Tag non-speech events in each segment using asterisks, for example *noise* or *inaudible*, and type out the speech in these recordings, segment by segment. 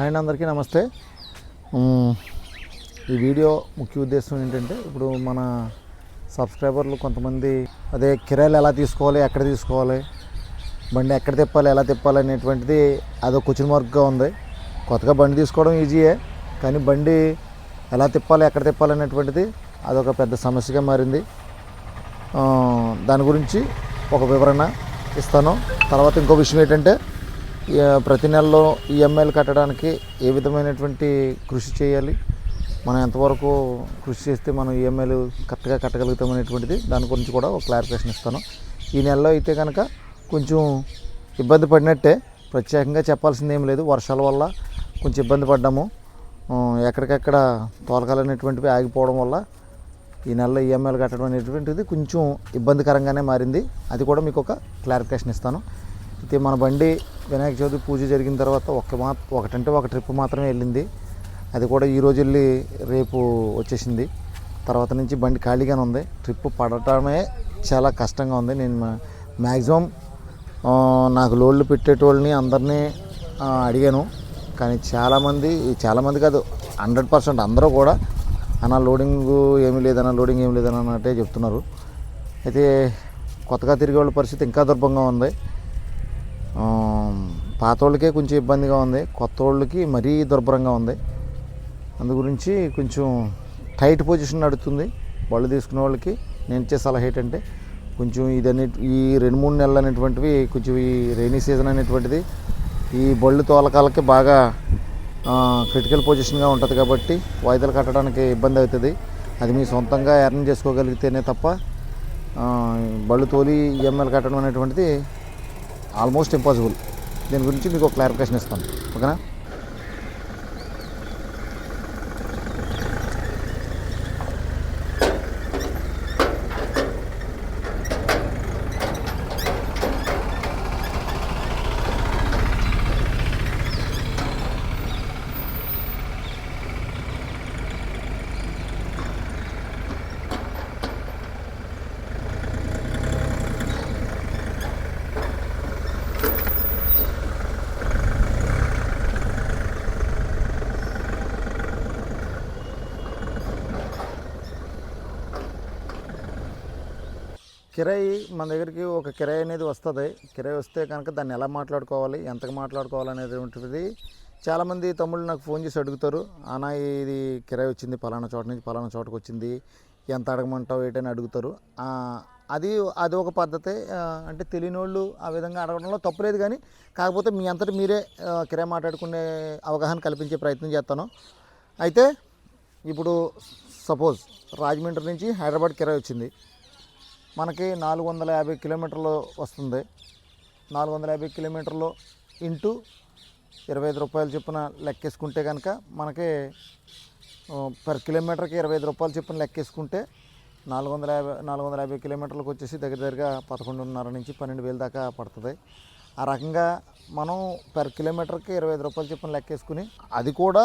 ఆయన అందరికీ నమస్తే. ఈ వీడియో ముఖ్య ఉద్దేశం ఏంటంటే ఇప్పుడు మన సబ్స్క్రైబర్లు కొంతమంది అదే కిరాయిలు ఎలా తీసుకోవాలి ఎక్కడ తీసుకోవాలి బండి ఎక్కడ తిప్పాలి ఎలా తిప్పాలి అనేటువంటిది అదొక క్వశ్చన్ మార్క్గా ఉంది. కొత్తగా బండి తీసుకోవడం ఈజీయే కానీ బండి ఎలా తిప్పాలి ఎక్కడ తిప్పాలి అనేటువంటిది అదొక పెద్ద సమస్యగా మారింది. దాని గురించి ఒక వివరణ ఇస్తాను. తర్వాత ఇంకో విషయం ఏంటంటే ప్రతి నెలలో ఈఎంఐలు కట్టడానికి ఏ విధమైనటువంటి కృషి చేయాలి? మనం ఎంతవరకు కృషి చేస్తే మనం ఈఎంఐలు కరెక్ట్గా కట్టగలుగుతాం అనేటువంటిది దాని గురించి కూడా ఒక క్లారిఫికేషన్ ఇస్తాను. ఈ నెలలో అయితే కనుక కొంచెం ఇబ్బంది పడినట్టే ప్రత్యేకంగా చెప్పాల్సింది ఏం లేదు. వర్షాల వల్ల కొంచెం ఇబ్బంది పడ్డాము. ఎక్కడికెక్కడ తోలకాలు అనేటువంటివి ఆగిపోవడం వల్ల ఈ నెలలో ఈఎంఐలు కట్టడం అనేటువంటిది కొంచెం ఇబ్బందికరంగానే మారింది. అది కూడా మీకు ఒక క్లారిఫికేషన్ ఇస్తాను. అయితే మన బండి వినాయక చవితి పూజ జరిగిన తర్వాత ఒక మా ఒకటంటే ఒక ట్రిప్ మాత్రమే వెళ్ళింది. అది కూడా ఈ రోజు వెళ్ళి రేపు వచ్చేసింది. తర్వాత నుంచి బండి ఖాళీగానే ఉంది. ట్రిప్ పడటమే చాలా కష్టంగా ఉంది. నేను మ్యాక్సిమం నాకు లోడ్లు పెట్టేటోళ్ళని అందరినీ అడిగాను. కానీ చాలామంది చాలామంది కాదు హండ్రెడ్ పర్సెంట్ అందరూ కూడా అన్న లోడింగ్ ఏమీ లేదన్న లోడింగ్ ఏమీ లేదన్న అన్నట్టే చెప్తున్నారు. అయితే కొత్తగా తిరిగే వాళ్ళ పరిస్థితి ఇంకా దుర్భంగా ఉంది. పాత వాళ్ళకే కొంచెం ఇబ్బందిగా ఉంది. కొత్త వాళ్ళకి మరీ దుర్భరంగా ఉంది. అందు గురించి కొంచెం టైట్ పొజిషన్ నడుతుంది. బళ్ళు తీసుకునే వాళ్ళకి నేను ఇచ్చే సలహా ఏంటంటే కొంచెం ఇదన్ని ఈ రెండు మూడు నెలలు అనేటువంటివి కొంచెం ఈ రైనీ సీజన్ అనేటువంటిది ఈ బళ్ళు తోలకాలకి బాగా క్రిటికల్ పొజిషన్గా ఉంటుంది కాబట్టి వాయిదాలు కట్టడానికి ఇబ్బంది అవుతుంది. అది మీ సొంతంగా ఎర్న్ చేసుకోగలిగితేనే తప్ప బళ్ళు తోలి ఈఎంఐలు కట్టడం అనేటువంటిది ఆల్మోస్ట్ ఇంపాసిబుల్. దీని గురించి మీకు క్లారిఫికేషన్ ఇస్తాను. ఓకేనా? కిరాయి మన దగ్గరికి ఒక కిరాయి అనేది వస్తుంది. కిరాయి వస్తే కనుక దాన్ని ఎలా మాట్లాడుకోవాలి ఎంతకు మాట్లాడుకోవాలి అనేటువంటిది చాలామంది తమ్ముళ్ళు నాకు ఫోన్ చేసి అడుగుతారు. అనా ఇది కిరాయి వచ్చింది పలానా చోట నుంచి పలానా చోటకు వచ్చింది ఎంత అడగమంటావు ఏంటని అడుగుతారు. అది అది ఒక పద్ధతి. అంటే తెలియని వాళ్ళు ఆ విధంగా అడగడంలో తప్పులేదు కానీ కాకపోతే మీ అంతటి మీరే కిరాయి మాట్లాడుకునే అవగాహన కల్పించే ప్రయత్నం చేస్తాను. అయితే ఇప్పుడు సపోజ్ రాజమండ్రి నుంచి హైదరాబాద్ కిరాయి వచ్చింది. మనకి నాలుగు వందల యాభై కిలోమీటర్లు వస్తుంది. నాలుగు వందల యాభై కిలోమీటర్లు ఇంటూ ఇరవై ఐదు రూపాయలు చొప్పున లెక్కేసుకుంటే కనుక మనకి పర్ కిలోమీటర్కి ఇరవై ఐదు రూపాయలు చొప్పున లెక్కేసుకుంటే నాలుగు వందల యాభై నాలుగు వందల యాభై కిలోమీటర్లకు వచ్చేసి దగ్గర దగ్గరగా పదకొండున్నర నుంచి పన్నెండు వేలు దాకా పడుతుంది. ఆ రకంగా మనం పర్ కిలోమీటర్కి ఇరవై ఐదు రూపాయలు చొప్పున లెక్కేసుకుని అది కూడా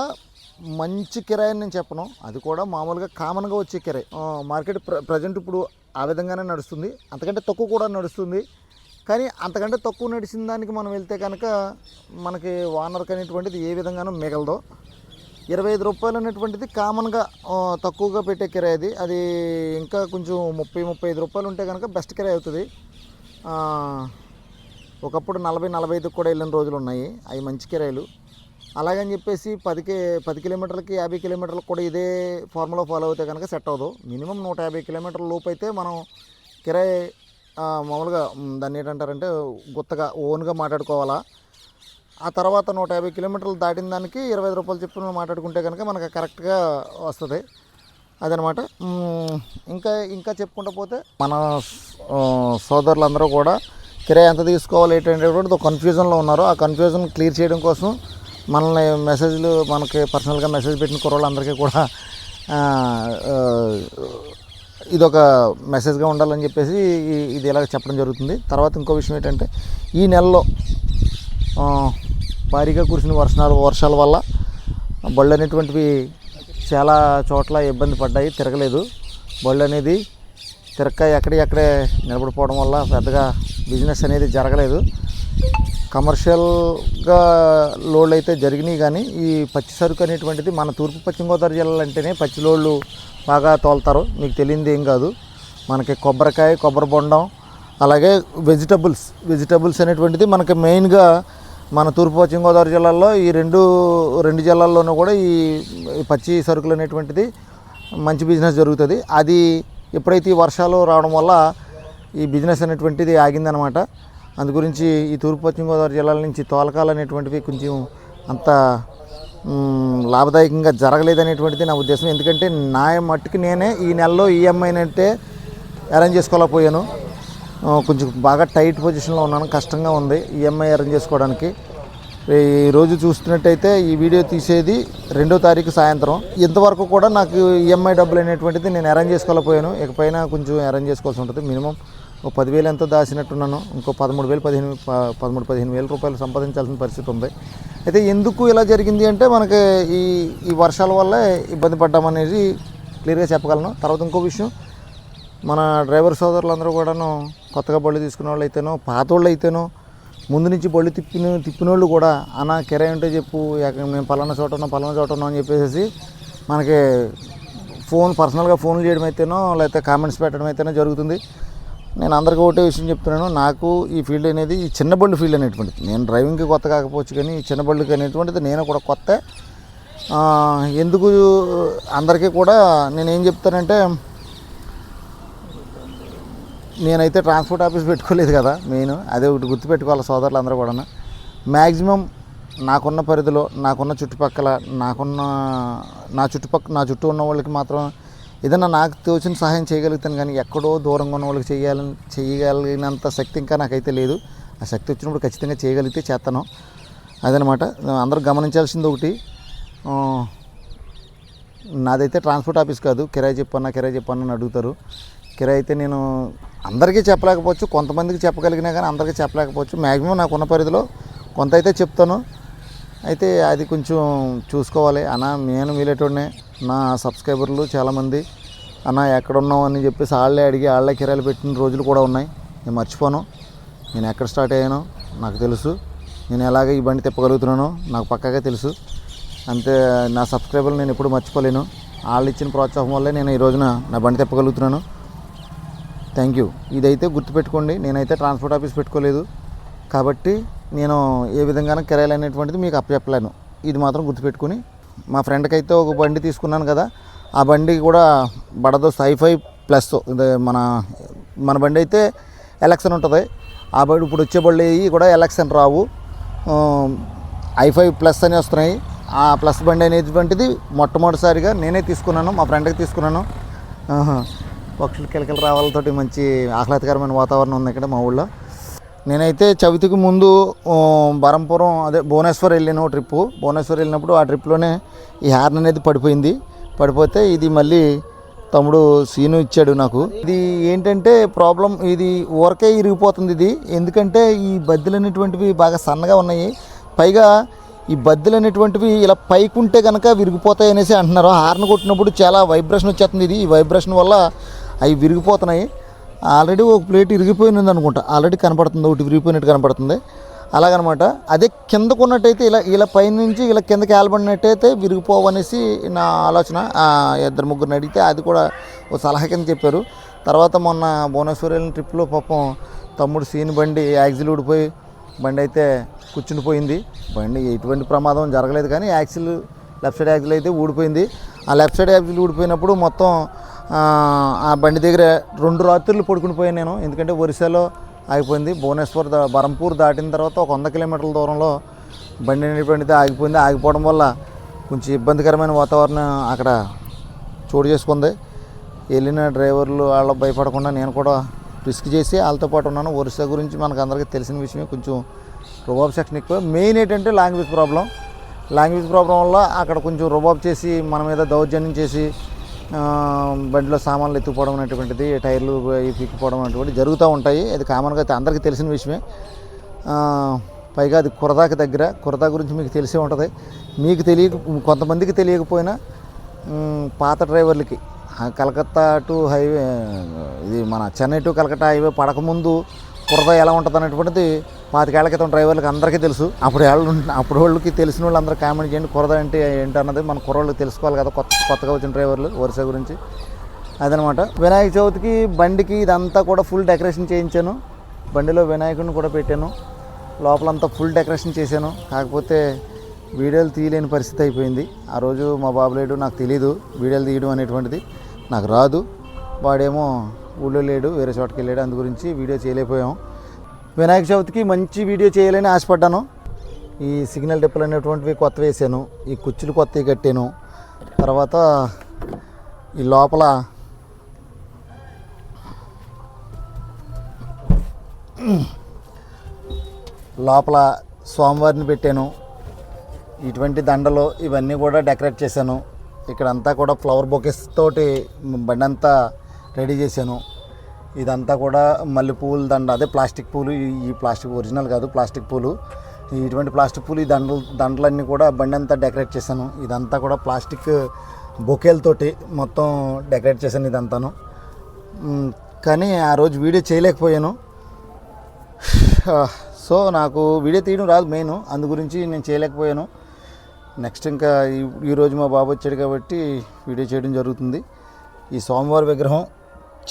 మంచి కిరాయి అని నేను చెప్పను. అది కూడా మామూలుగా కామన్గా వచ్చే కిరాయి. మార్కెట్ ప్ర ప్రజెంట్ ఇప్పుడు ఆ విధంగానే నడుస్తుంది. అంతకంటే తక్కువ కూడా నడుస్తుంది. కానీ అంతకంటే తక్కువ నడిచిన దానికి మనం వెళ్తే కనుక మనకి వానర్కి అనేటువంటిది ఏ విధంగానూ మిగలదో. ఇరవై ఐదు రూపాయలు అనేటువంటిది కామన్గా తక్కువగా పెట్టే కిరాయి అది. అది ఇంకా కొంచెం ముప్పై ముప్పై ఐదు రూపాయలు ఉంటే కనుక బెస్ట్ కిరాయి అవుతుంది. ఒకప్పుడు నలభై నలభై ఐదుకి కూడా వెళ్ళిన రోజులు ఉన్నాయి. అవి మంచి కిరాయిలు. అలాగని చెప్పేసి పదికి పది కిలోమీటర్లకి యాభై కిలోమీటర్లకు కూడా ఇదే ఫార్ములా ఫాలో అవుతే కనుక సెట్ అవ్వదు. మినిమం నూట యాభై కిలోమీటర్ల లోపు అయితే మనం కిరాయి మామూలుగా దాన్ని ఏంటంటారంటే గుత్తగా ఓన్గా మాట్లాడుకోవాలా. ఆ తర్వాత నూట యాభై కిలోమీటర్లు దాటిన దానికి ఇరవై ఐదు రూపాయలు చెప్పున మాట్లాడుకుంటే కనుక మనకు కరెక్ట్గా వస్తుంది. అదనమాట. ఇంకా ఇంకా చెప్పుకుంటూ పోతే మన సోదరులందరూ కూడా కిరాయి ఎంత తీసుకోవాలి ఏంటంటే ఒక కన్ఫ్యూజన్లో ఉన్నారు. ఆ కన్ఫ్యూజన్ క్లియర్ చేయడం కోసం మనల్ని మెసేజ్లు మనకి పర్సనల్గా మెసేజ్ పెట్టిన కుర్రోళ్ళందరికీ కూడా ఇదొక మెసేజ్గా ఉండాలని చెప్పేసి ఇది ఇలాగ చెప్పడం జరుగుతుంది. తర్వాత ఇంకో విషయం ఏంటంటే ఈ నెలలో భారీగా కురిసిన వర్షాలు వర్షాల వల్ల బళ్ళు అనేటువంటివి చాలా చోట్ల ఇబ్బంది పడ్డాయి తిరగలేదు. బళ్ళు అనేది తిరక్క ఎక్కడి ఎక్కడే నిలబడిపోవడం వల్ల పెద్దగా బిజినెస్ అనేది జరగలేదు. కమర్షియల్గా లోడ్లు అయితే జరిగినాయి కానీ ఈ పచ్చి సరుకు అనేటువంటిది మన తూర్పు పశ్చిమ గోదావరి జిల్లాలు అంటేనే పచ్చి లోడ్లు బాగా తోలుతారు. మీకు తెలియంది ఏం కాదు. మనకి కొబ్బరికాయ కొబ్బరి బొండం అలాగే వెజిటబుల్స్. వెజిటబుల్స్ అనేటువంటిది మనకి మెయిన్గా మన తూర్పు పశ్చిమ గోదావరి జిల్లాల్లో ఈ రెండు రెండు జిల్లాల్లోనూ కూడా ఈ ఈ పచ్చి సరుకులు అనేటువంటిది మంచి బిజినెస్ జరుగుతుంది. అది ఎప్పుడైతే ఈ వర్షాలు రావడం వల్ల ఈ బిజినెస్ అనేటువంటిది ఆగిందనమాట. అందు గురించి ఈ తూర్పు పశ్చిమ గోదావరి జిల్లాల నుంచి తోలకాలు అనేటువంటివి కొంచెం అంత లాభదాయకంగా జరగలేదనేటువంటిది నా ఉద్దేశం. ఎందుకంటే నా మట్టుకు నేనే ఈ నెలలో ఈఎంఐనంటే అరేంజ్ చేసుకోలేకపోయాను. కొంచెం బాగా టైట్ పొజిషన్లో ఉన్నాను. కష్టంగా ఉంది ఈఎంఐ అరేంజ్ చేసుకోవడానికి. ఈ రోజు చూస్తున్నట్టయితే ఈ వీడియో తీసేది రెండో తారీఖు సాయంత్రం. ఇంతవరకు కూడా నాకు ఈఎంఐ డబ్బులు అనేటువంటిది నేను అరేంజ్ చేసుకోలేకపోయాను. ఇకపైన కొంచెం అరేంజ్ చేసుకోవాల్సి ఉంటుంది. మినిమం ఒక పదివేలు ఎంతో దాచినట్టున్నాను. ఇంకో పదమూడు వేలు పదిహేను పదమూడు పదిహేను వేల రూపాయలు సంపాదించాల్సిన పరిస్థితి ఉంది. అయితే ఎందుకు ఇలా జరిగింది అంటే మనకి ఈ ఈ వర్షాల వల్ల ఇబ్బంది పడ్డామనేది క్లియర్గా చెప్పగలను. తర్వాత ఇంకో విషయం మన డ్రైవర్ సోదరులందరూ కూడాను కొత్తగా బళ్ళు తీసుకున్న వాళ్ళు అయితేనో పాత వాళ్ళు అయితేనో ముందు నుంచి బళ్ళు తిప్పిన తిప్పిన వాళ్ళు కూడా అన్న కిరాయి ఉంటే చెప్పు ఎక్కడ మేము పలానా చోట ఉన్నాం పలానా చోట ఉన్నాం అని చెప్పేసి మనకి ఫోన్ పర్సనల్గా ఫోన్లు చేయడం అయితేనో లేకపోతే కామెంట్స్ పెట్టడం అయితేనో జరుగుతుంది. నేను అందరికీ ఒకటే విషయం చెప్తున్నాను. నాకు ఈ ఫీల్డ్ అనేది ఈ చిన్న బళ్ళు ఫీల్డ్ అనేటువంటిది. నేను డ్రైవింగ్కి కొత్త కాకపోవచ్చు కానీ ఈ చిన్న బళ్ళుకి అనేటువంటిది నేను కూడా కొత్త. ఎందుకు అందరికీ కూడా నేను ఏం చెప్తానంటే నేనైతే ట్రాన్స్పోర్ట్ ఆఫీస్ పెట్టుకోలేదు కదా మెయిన్. అదే ఒకటి గుర్తుపెట్టుకోవాలి సోదరులు అందరూ కూడా మ్యాక్సిమం నాకున్న పరిధిలో నాకున్న చుట్టుపక్కల నాకున్న నా చుట్టుపక్కల నా చుట్టూ ఉన్న వాళ్ళకి మాత్రం ఏదైనా నాకు తోచిన సహాయం చేయగలుగుతాను కానీ ఎక్కడో దూరంగా ఉన్న వాళ్ళకి చేయాలని చేయగలిగినంత శక్తి ఇంకా నాకైతే లేదు. ఆ శక్తి వచ్చినప్పుడు ఖచ్చితంగా చేయగలిగితే చేస్తాను. అదనమాట. అందరూ గమనించాల్సింది ఒకటి. నాదైతే ట్రాన్స్పోర్ట్ ఆఫీస్ కాదు. కిరాయి చెప్పన్నా కిరాయి చెప్పన్నా అని అడుగుతారు. కిరాయి అయితే నేను అందరికీ చెప్పలేకపోవచ్చు. కొంతమందికి చెప్పగలిగినా కానీ అందరికీ చెప్పలేకపోవచ్చు. మ్యాక్సిమం నాకున్న పరిధిలో కొంత అయితే చెప్తాను. అయితే అది కొంచెం చూసుకోవాలి. అన్న నేను వీలేటోడినే నా సబ్స్క్రైబర్లు చాలామంది అన్న ఎక్కడున్నావు? అని చెప్పేసి వాళ్ళే అడిగి వాళ్ళే కిరాయిలు పెట్టిన రోజులు కూడా ఉన్నాయి. నేను మర్చిపోను. నేను ఎక్కడ స్టార్ట్ అయ్యానో నాకు తెలుసు. నేను ఎలాగ ఈ బండి తిప్పగలుగుతున్నానో నాకు పక్కాగా తెలుసు. అంతే నా సబ్స్క్రైబర్లు నేను ఎప్పుడు మర్చిపోలేను. వాళ్ళు ఇచ్చిన ప్రోత్సాహం వల్లే నేను ఈ రోజున నా బండి తిప్పగలుగుతున్నాను. Thank you. ఇదైతే గుర్తుపెట్టుకోండి నేనైతే ట్రాన్స్పోర్ట్ ఆఫీస్ పెట్టుకోలేదు. కాబట్టి నేను ఏ విధంగానూ కిరాయిలు అనేటువంటిది మీకు అప్పచెప్పలేను. ఇది మాత్రం గుర్తుపెట్టుకుని మా ఫ్రెండ్కి అయితే ఒక బండి తీసుకున్నాను కదా ఆ బండి కూడా బడదోస్ హైఫై ప్లస్ మన మన బండి అయితే ఎలక్షన్ ఉంటుంది. ఆ బండి ఇప్పుడు వచ్చే బళ్ళు కూడా ఎలక్షన్ రావు. ఐఫై ప్లస్ అని వస్తున్నాయి. ఆ ప్లస్ బండి అనేటువంటిది మొట్టమొదటిసారిగా నేనే తీసుకున్నాను మా ఫ్రెండ్కి తీసుకున్నాను. పక్షులు కిలకలు రావాలతోటి మంచి ఆహ్లాదకరమైన వాతావరణం ఉంది ఇక్కడ మా ఊళ్ళో. నేనైతే చవితికి ముందు బరంపురం అదే భువనేశ్వర్ వెళ్ళిన ట్రిప్పు. భువనేశ్వర్ వెళ్ళినప్పుడు ఆ ట్రిప్లోనే ఈ హార్న్ అనేది పడిపోయింది. పడిపోతే ఇది మళ్ళీ తమ్ముడు సీను ఇచ్చాడు నాకు. ఇది ఏంటంటే ప్రాబ్లం ఇది ఊరకే ఇరిగిపోతుంది ఇది. ఎందుకంటే ఈ బద్దెలు అనేటువంటివి బాగా సన్నగా ఉన్నాయి. పైగా ఈ బద్దెలు అనేటువంటివి ఇలా పైకి ఉంటే కనుక విరిగిపోతాయి అనేసి అంటున్నారు. హార్న్ కొట్టినప్పుడు చాలా వైబ్రేషన్ వచ్చేస్తుంది ఇది. ఈ వైబ్రేషన్ వల్ల అవి విరిగిపోతున్నాయి. ఆల్రెడీ ఒక ప్లేట్ ఇరిగిపోయినది అనుకుంటా. ఆల్రెడీ కనపడుతుంది ఒకటి విరిగిపోయినట్టు కనపడుతుంది. అలాగనమాట. అదే కిందకు ఉన్నట్టయితే ఇలా ఇలా పైనుంచి ఇలా కిందకి ఏలబడినట్టయితే విరిగిపోవనేసి నా ఆలోచన. ఇద్దరు ముగ్గురిని అడిగితే అది కూడా ఒక సలహా కింద చెప్పారు. తర్వాత మొన్న భువనేశ్వర్ వెళ్ళిన ట్రిప్లో పాపం తమ్ముడు సీని బండి యాక్సిల్ ఊడిపోయి బండి అయితే కూర్చుండిపోయింది బండి ఎటువంటి ప్రమాదం జరగలేదు కానీ యాక్సిల్ లెఫ్ట్ సైడ్ యాక్సిల్ అయితే ఊడిపోయింది. ఆ లెఫ్ట్ సైడ్ యాక్సిల్ ఊడిపోయినప్పుడు మొత్తం ఆ, బండి దగ్గర రెండు రాత్రులు పడుకుని పోయాను నేను. ఎందుకంటే ఒరిస్సాలో ఆగిపోయింది. భువనేశ్వర్ బరంపూర్ దాటిన తర్వాత ఒక వంద కిలోమీటర్ల దూరంలో బండి అనేటువంటిది ఆగిపోయింది. ఆగిపోవడం వల్ల కొంచెం ఇబ్బందికరమైన వాతావరణం అక్కడ చోటు చేసుకుంది. వెళ్ళిన డ్రైవర్లు వాళ్ళ భయపడకుండా నేను కూడా రిస్క్ చేసి వాళ్ళతో పాటు ఉన్నాను. ఒరిస్సా గురించి మనకు అందరికీ తెలిసిన విషయమే. కొంచెం రుబాబ్ సెక్షన్ ఎక్కువ. మెయిన్ ఏంటంటే లాంగ్వేజ్ ప్రాబ్లం. లాంగ్వేజ్ ప్రాబ్లం వల్ల అక్కడ కొంచెం రుబాబ్ చేసి మన మీద దౌర్జన్యం చేసి బండిలో సామాన్లు ఎత్తుకుపోవడం అనేటువంటిది టైర్లు ఎక్కిపోవడం పీక్కుపోవడం అనేటువంటివి జరుగుతూ ఉంటాయి. అది కామన్గా అయితే అందరికీ తెలిసిన విషయమే. పైగా అది కురదాకి దగ్గర కురదా గురించి మీకు తెలిసే ఉంటుంది. మీకు తెలియక కొంతమందికి తెలియకపోయినా పాత డ్రైవర్లకి కలకత్తా టు హైవే ఇది మన చెన్నై టు కలకత్తా హైవే పడకముందు కురద ఎలా ఉంటుంది అనేటువంటిది పాతికేళ్ళ క్రితం డ్రైవర్లకు అందరికీ తెలుసు. అప్పుడు వాళ్ళు అప్పుడు వాళ్ళకి తెలిసిన వాళ్ళు అందరూ కామెంట్ చేయండి కురద అంటే ఏంటన్నది మన కుర్రోళ్ళు తెలుసుకోవాలి కదా కొత్త కొత్తగా వచ్చిన డ్రైవర్లు వరుస గురించి. అదనమాట. వినాయక చవితికి బండికి ఇదంతా కూడా ఫుల్ డెకరేషన్ చేయించాను. బండిలో వినాయకుడిని కూడా పెట్టాను. లోపలంతా ఫుల్ డెకరేషన్ చేశాను. కాకపోతే వీడియోలు తీయలేని పరిస్థితి అయిపోయింది. ఆ రోజు మా బాబులేడు నాకు తెలియదు వీడియోలు తీయడం అనేటువంటిది నాకు రాదు. వాడేమో ఊళ్ళో లేడు వేరే చోటకి వెళ్ళాడు. అందు గురించి వీడియో చేయలేకపోయాం. వినాయక చవితికి మంచి వీడియో చేయాలని ఆశపడ్డాను. ఈ సిగ్నల్ డిప్పులు అనేటువంటివి కొత్త వేసాను ఈ కుర్చీలు కొత్తవి కట్టాను. తర్వాత ఈ లోపల లోపల స్వామివారిని పెట్టాను. ఇటువంటి దండలు ఇవన్నీ కూడా డెకరేట్ చేశాను. ఇక్కడంతా కూడా ఫ్లవర్ బొకెస్ తోటి బండి అంతా రెడీ చేశాను. ఇదంతా కూడా మల్లె పూల దండ అదే ప్లాస్టిక్ పూలు ఈ- ప్లాస్టిక్ ఒరిజినల్ కాదు ప్లాస్టిక్ పూలు. ఇటువంటి ప్లాస్టిక్ పూలు ఈ దండలు దండలన్నీ కూడా బండి అంతా డెకరేట్ చేశాను. ఇదంతా కూడా ప్లాస్టిక్ బొకేలతోటి మొత్తం డెకరేట్ చేశాను ఇదంతాను. కానీ ఆ రోజు వీడియో చేయలేకపోయాను. *sighs* సో నాకు వీడియో తీయడం రాదు మెయిన్. అందు గురించి నేను చేయలేకపోయాను. నెక్స్ట్ ఇంకా ఈ- ఈరోజు మా బాబు వచ్చాడు కాబట్టి వీడియో చేయడం జరుగుతుంది. ఈ సోమవారం విగ్రహం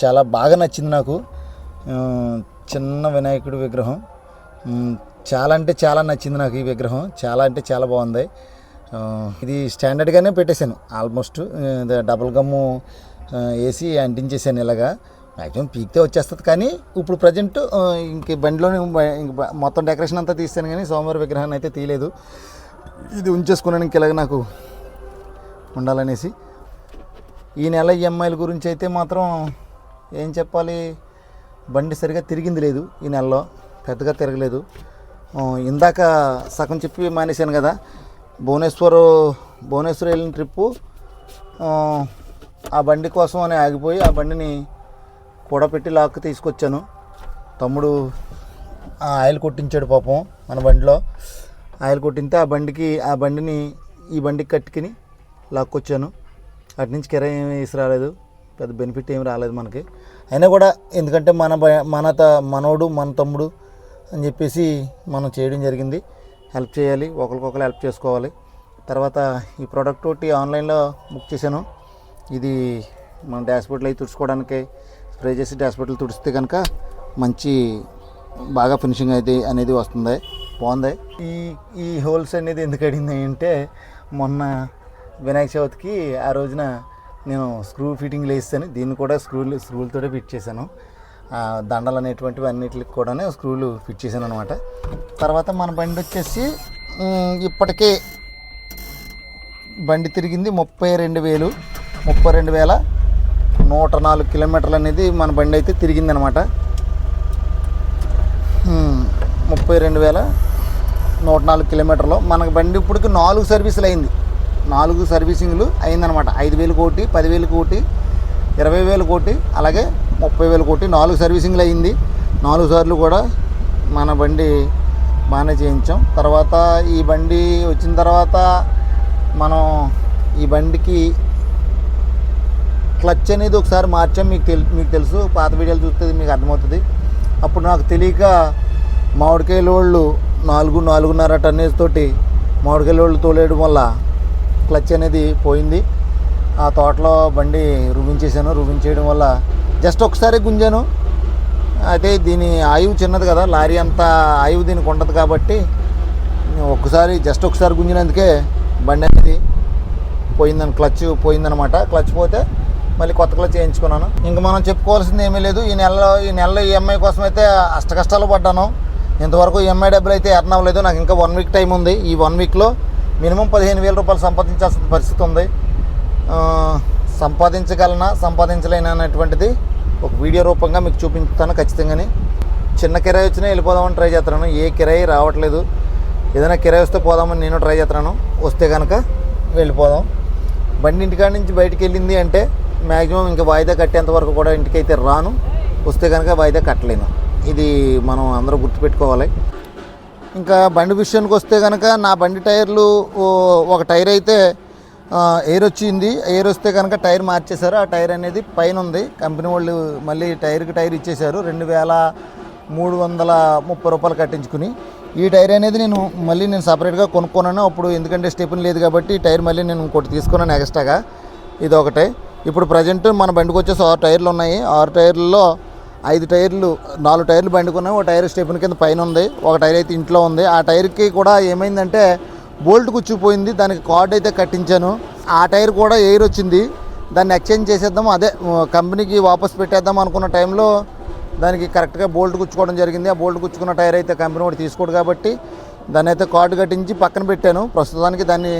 చాలా బాగా నచ్చింది నాకు. చిన్న వినాయకుడి విగ్రహం. చాలా అంటే చాలా నచ్చింది నాకు ఈ విగ్రహం. చాలా అంటే చాలా బాగుంది. ఇది స్టాండర్డ్గానే పెట్టేశాను. ఆల్మోస్ట్ డబుల్ గమ్ము వేసి అంటించేసాను ఇలాగా. మ్యాక్సిమం పీక్తే వచ్చేస్తుంది కానీ ఇప్పుడు ప్రజెంట్ ఇంక బండిలోనే ఇంక మొత్తం డెకరేషన్ అంతా తీస్తాను కానీ సోమవారి విగ్రహాన్ని అయితే తీయలేదు. ఇది ఉంచేసుకున్నాను ఇంక ఇలాగ నాకు ఉండాలనేసి. ఈ నెల ఈఎంఐల గురించి అయితే మాత్రం ఏం చెప్పాలి? బండి సరిగా తిరిగింది లేదు ఈ నెలలో. పెద్దగా తిరగలేదు. ఇందాక సగం చెప్పి మానేశాను కదా. భువనేశ్వర్ భువనేశ్వర్ వెళ్ళిన ట్రిప్పు ఆ, బండి కోసం అని ఆగిపోయి ఆ బండిని కూడపెట్టి లాక్కి తీసుకొచ్చాను. తమ్ముడు ఆ ఆయిల్ కొట్టించాడు పాపం మన బండిలో. ఆయిల్ కొట్టింటే ఆ బండికి ఆ బండిని ఈ బండికి కట్టుకుని లాక్కొచ్చాను. అటు నుంచి కిరాయి ఏమి వేసి రాలేదు పెద్ద బెనిఫిట్ ఏమి రాలేదు మనకి. అయినా కూడా ఎందుకంటే మన మన మనోడు మన తమ్ముడు అని చెప్పేసి మనం చేయడం జరిగింది. హెల్ప్ చేయాలి ఒకరికొకరు హెల్ప్ చేసుకోవాలి. తర్వాత ఈ ప్రోడక్ట్ ఒకటి ఆన్లైన్లో బుక్ చేశాను. ఇది మన డాష్బోర్డ్లో అవి తుడుచుకోవడానికి స్ప్రే చేసి డాష్బోర్డ్లు తుడిస్తే కనుక మంచి బాగా ఫినిషింగ్ అయితే అనేది వస్తుంది. బాగుంది. ఈ ఈ హోల్స్ అనేది ఎందుకు అడిగింది అంటే మొన్న వినాయక చవితికి ఆ రోజున నేను స్క్రూ ఫిట్టింగ్ వేస్తాను దీన్ని కూడా స్క్రూలు స్క్రూలతోటే ఫిట్ చేశాను. దండలు అనేటువంటివి అన్నిటికి కూడా స్క్రూలు ఫిట్ చేశాను అనమాట తర్వాత మన బండి వచ్చేసి ఇప్పటికే బండి తిరిగింది ముప్పై రెండు వేలు. ముప్పై రెండు వేల నూట నాలుగు కిలోమీటర్లు అనేది మన బండి అయితే తిరిగిందనమాట ముప్పై రెండు వేల నూట నాలుగు కిలోమీటర్లు. మనకు బండి ఇప్పటికి నాలుగు సర్వీసులు అయింది. నాలుగు సర్వీసింగ్లు అయిందనమాట. ఐదు వేలు కోటి పదివేలు కోటి ఇరవై వేలు కోటి అలాగే ముప్పై వేలు కోటి నాలుగు సర్వీసింగ్లు అయింది. నాలుగు సార్లు కూడా మన బండి బాగానే చేయించాం. తర్వాత ఈ బండి వచ్చిన తర్వాత మనం ఈ బండికి క్లచ్ అనేది ఒకసారి మార్చాం. మీకు తెలు మీకు తెలుసు పాత వీడియోలు చూస్తే మీకు అర్థమవుతుంది. అప్పుడు నాకు తెలియక మామిడికాయల వాళ్ళు నాలుగు నాలుగున్నర టన్నేజ్ తోటి మామిడికాయల వాళ్ళు తోలేయడం వల్ల క్లచ్ అనేది పోయింది. ఆ తోటలో బండి రువించేసాను రువించేయడం వల్ల జస్ట్ ఒకసారి గుంజాను. అయితే దీని ఆయువు చిన్నది కదా. లారీ అంత ఆయువు దీనికి ఉండదు కాబట్టి ఒక్కసారి జస్ట్ ఒకసారి గుంజినందుకే బండి అనేది పోయిందని క్లచ్ పోయిందనమాట క్లచ్ పోతే మళ్ళీ కొత్త క్లచ్ చేయించుకున్నాను ఇంకా మనం చెప్పుకోవాల్సింది ఏమీ లేదు. ఈ నెలలో ఈ నెలలో ఈఎంఐ కోసం అయితే అష్ట కష్టాలు పడ్డాను. ఇంతవరకు ఈఎంఐ డబ్బులు అయితే ఎర్న్ అవ్వలేదు. నాకు ఇంకా వన్ వీక్ టైం ఉంది. ఈ వన్ వీక్లో మినిమం పదిహేను వేల రూపాయలు సంపాదించాల్సిన పరిస్థితి ఉంది. సంపాదించగలనా సంపాదించలేనా అనేటువంటిది ఒక వీడియో రూపంగా మీకు చూపించుతాను ఖచ్చితంగాని. చిన్న కిరాయి వచ్చినా వెళ్ళిపోదామని ట్రై చేస్తున్నాను. ఏ కిరాయి రావట్లేదు. ఏదైనా కిరాయి వస్తే పోదామని నేను ట్రై చేస్తున్నాను. వస్తే కనుక వెళ్ళిపోదాం. బండి ఇంటికాడ నుంచి బయటికి వెళ్ళింది అంటే మ్యాక్సిమం ఇంకా వాయిదా కట్టేంత వరకు కూడా ఇంటికి అయితే రాను. వస్తే కనుక వాయిదా కట్టలేను. ఇది మనం అందరూ గుర్తుపెట్టుకోవాలి. ఇంకా బండి విషయానికి వస్తే కనుక నా బండి టైర్లు ఒక టైర్ అయితే ఎయిర్ వచ్చింది. ఎయిర్ వస్తే కనుక టైర్ మార్చేశారు. ఆ టైర్ అనేది పైన ఉంది. కంపెనీ వాళ్ళు మళ్ళీ టైర్కి టైర్ ఇచ్చేశారు. రెండు వేల మూడు వందల ముప్పై రూపాయలు కట్టించుకుని. ఈ టైర్ అనేది నేను మళ్ళీ నేను సపరేట్గా కొనుక్కున్నాను. అప్పుడు ఎందుకంటే స్టెప్ని లేదు కాబట్టి టైర్ మళ్ళీ నేను ఇంకోటి తీసుకున్నాను ఎక్స్ట్రాగా. ఇది ఒకటే ఇప్పుడు ప్రజెంట్ మన బండికి వచ్చేసి ఆరు టైర్లు ఉన్నాయి. ఆరు టైర్లలో ఐదు టైర్లు నాలుగు టైర్లు బండికి ఒక టైర్ స్టెప్ని కింద పైన ఉంది. ఒక టైర్ అయితే ఇంట్లో ఉంది. ఆ టైర్కి కూడా ఏమైందంటే బోల్ట్ కుచ్చిపోయింది దానికి కార్డ్ అయితే కట్టించాను. ఆ టైర్ కూడా ఎయిర్ వచ్చింది. దాన్ని ఎక్స్చేంజ్ చేసేద్దాం. అదే కంపెనీకి వాపస్ పెట్టేద్దాం అనుకున్న టైంలో దానికి కరెక్ట్గా బోల్ట్ గుచ్చుకోవడం జరిగింది. ఆ బోల్ట్ గుచ్చుకున్న టైర్ అయితే కంపెనీ వాడు తీసుకోడు కాబట్టి దాన్ని అయితే కార్డు కట్టించి పక్కన పెట్టాను. ప్రస్తుతానికి దాన్ని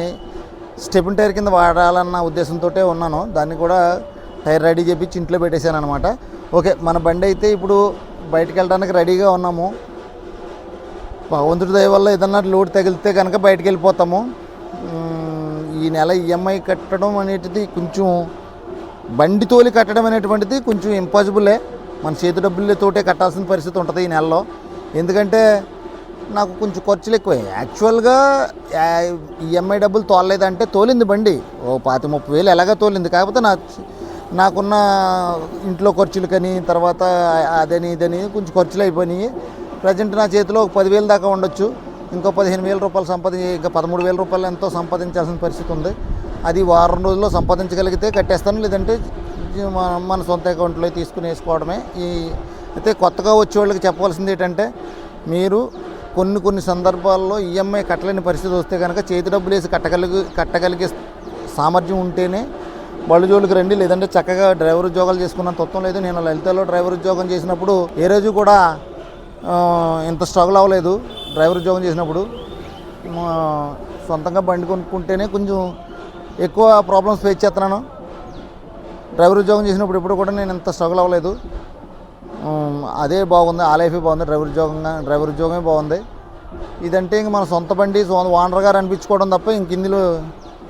స్టెపిన్ టైర్ కింద వాడాలన్న ఉద్దేశంతో ఉన్నాను. దాన్ని కూడా టైర్ రెడీ చేపించి ఇంట్లో పెట్టేశాను అనమాట ఓకే మన బండి అయితే ఇప్పుడు బయటికి వెళ్ళడానికి రెడీగా ఉన్నాము. భగవంతుడి దయ వల్ల ఏదన్నా లోడ్ తగిలితే కనుక బయటికి వెళ్ళిపోతాము ఈ నెల ఈఎంఐ కట్టడం అనేటిది కొంచెం బండి తోలి కట్టడం అనేటువంటిది కొంచెం ఇంపాసిబులే మన చేతి డబ్బులతోటే కట్టాల్సిన పరిస్థితి ఉంటుంది ఈ నెలలో. ఎందుకంటే నాకు కొంచెం ఖర్చులు ఎక్కువ. యాక్చువల్గా ఈఎంఐ డబ్బులు తోలలేదంటే తోలింది బండి. ఓ పాతి ముప్పై వేలు ఎలాగ తోలింది? కాకపోతే నా నాకున్న ఇంట్లో ఖర్చులు కానీ తర్వాత అదని ఇదని కొంచెం ఖర్చులు అయిపోయినాయి ప్రజెంట్ నా చేతిలో ఒక పదివేలు దాకా ఉండొచ్చు. ఇంకో పదిహేను వేల రూపాయలు సంపాదించి ఇంకా పదమూడు వేల రూపాయలు ఎంతో సంపాదించాల్సిన పరిస్థితి ఉంది. అది వారం రోజుల్లో సంపాదించగలిగితే కట్టేస్తాను. లేదంటే మన మన సొంత అకౌంట్లో తీసుకుని వేసుకోవడమే. ఈ అయితే కొత్తగా వచ్చే వాళ్ళకి చెప్పవలసింది ఏంటంటే మీరు కొన్ని కొన్ని సందర్భాల్లో ఈఎంఐ కట్టలేని పరిస్థితి వస్తే కనుక చేతి డబ్బులు వేసి కట్టగలిగి కట్టగలిగే సామర్థ్యం ఉంటేనే బళ్ళు జోలికి రండి లేదంటే చక్కగా డ్రైవర్ ఉద్యోగాలు చేసుకున్న తత్వం లేదు. నేను లలితలో డ్రైవర్ ఉద్యోగం చేసినప్పుడు ఏ రోజు కూడా ఇంత స్ట్రగుల్ అవ్వలేదు డ్రైవర్ ఉద్యోగం చేసినప్పుడు. సొంతంగా బండి కొనుక్కుంటేనే కొంచెం ఎక్కువ ప్రాబ్లమ్స్ ఫేస్ చేస్తున్నాను. డ్రైవర్ ఉద్యోగం చేసినప్పుడు ఎప్పుడు కూడా నేను ఇంత స్ట్రగుల్ అవ్వలేదు. అదే బాగుంది ఆ లైఫే బాగుంది డ్రైవర్ ఉద్యోగంగా డ్రైవర్ ఉద్యోగమే బాగుంది. ఇదంటే ఇంక మన సొంత బండి సొంత ఓనర్ గారు అనిపించుకోవడం తప్ప ఇంక ఇందులో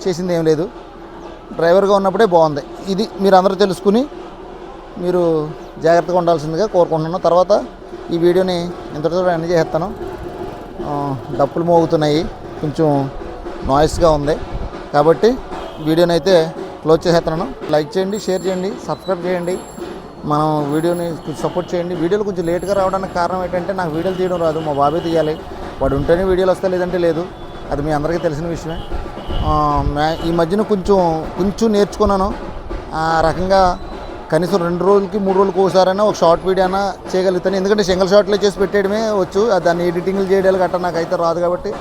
చేసింది ఏం లేదు. డ్రైవర్గా ఉన్నప్పుడే బాగుంది. ఇది మీరు అందరూ తెలుసుకుని మీరు జాగ్రత్తగా ఉండాల్సిందిగా కోరుకుంటున్నాను. తర్వాత ఈ వీడియోని ఇంతటితో ఎండ్ చేసేస్తాను. డప్పులు మోగుతున్నాయి. కొంచెం నాయిస్గా ఉంది. కాబట్టి వీడియోని అయితే క్లోజ్ చేసేస్తున్నాను. లైక్ చేయండి షేర్ చేయండి సబ్స్క్రైబ్ చేయండి. మనం వీడియోని సపోర్ట్ చేయండి. వీడియోలు కొంచెం లేట్గా రావడానికి కారణం ఏంటంటే నాకు వీడియోలు తీయడం రాదు. మా బాబే తీయాలి. వాడు ఉంటేనే వీడియోలు వస్తాయి లేదంటే లేదు. అది మీ అందరికీ తెలిసిన విషయమే. ఈ మధ్యన కొంచెం కొంచెం నేర్చుకున్నాను. ఆ రకంగా కనీసం రెండు రోజులకి మూడు రోజులకి ఒకసారైనా ఒక షార్ట్ వీడియో అయినా చేయగలుగుతాను. ఎందుకంటే సింగిల్ షార్ట్లో చేసి పెట్టేయడమే వచ్చు. దాన్ని ఎడిటింగ్లు చేయడాలు గట్రా నాకైతే రాదు కాబట్టి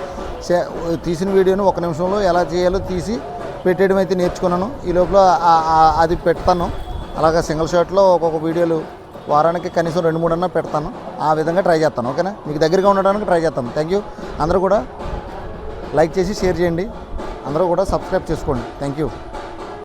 తీసిన వీడియోని ఒక నిమిషంలో ఎలా చేయాలో తీసి పెట్టేయడం అయితే నేర్చుకున్నాను. ఈ లోపల అది పెడతాను. అలాగా సింగిల్ షాట్లో ఒక్కొక్క వీడియోలు వారానికి కనీసం రెండు మూడు అన్నా పెడతాను. ఆ విధంగా ట్రై చేస్తాను. ఓకేనా? మీకు దగ్గరగా ఉండడానికి ట్రై చేస్తాను. థ్యాంక్ యూ అందరూ కూడా లైక్ చేసి షేర్ చేయండి. అందరూ కూడా సబ్స్క్రైబ్ చేసుకోండి. Thank you